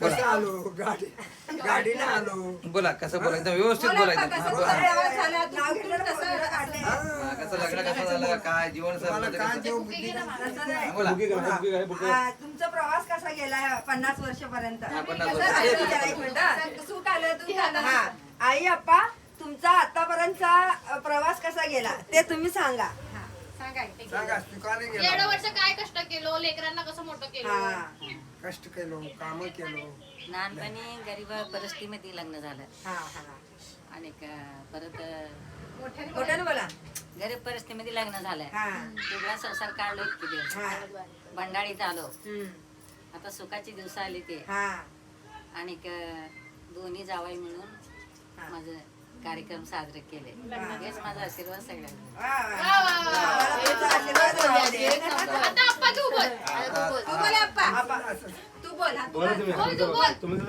कसं आलो? गाडी गाडीने आलो. बोला कसं बोला एकदम व्यवस्थित बोलायचं. हा, बोला. हा, कसं लग्न कसं झालं? काय जीवन मला काय बुद्धी नाही. बोला. तुमचा प्रवास कसा गेलाय पन्नास वर्षपर्यंत? हा, पन्नास कसं वर्ष. झालं? जरा एक मिनिटं. सुख आलं दुःख आलं. हा. आई अप्पा तुमचा आतापर्यंतचा प्रवास कसा गेला? ते तुम्ही सांगा. सांगा पिकाने एवढं गेलो. वर्ष काय कष्ट केलो लेकरांना कसं मोठं केलं? हा. कष्ट केलो काम केलो. लहानपणी गरीब परिस्थितीमध्ये लग्न झालं. हा हा. आणि क- परत अं, मोठ्याने बोला. गरीब परिस्थितीमध्ये लग्न झालं. हा. वेगळा संसार काढलो इतके दिवस. हा. भंडारीत आलो. हम्म. आता सुखाची दिवस आली ते. हा. आणि क- दोन्ही जावाई मिळून माझं कार्यक्रम साजरे केले. हेच माझा आशीर्वाद सगळ्यांना. वा, वा. वा, वा, तू बोल तू हा, तू बोल. तू बोल.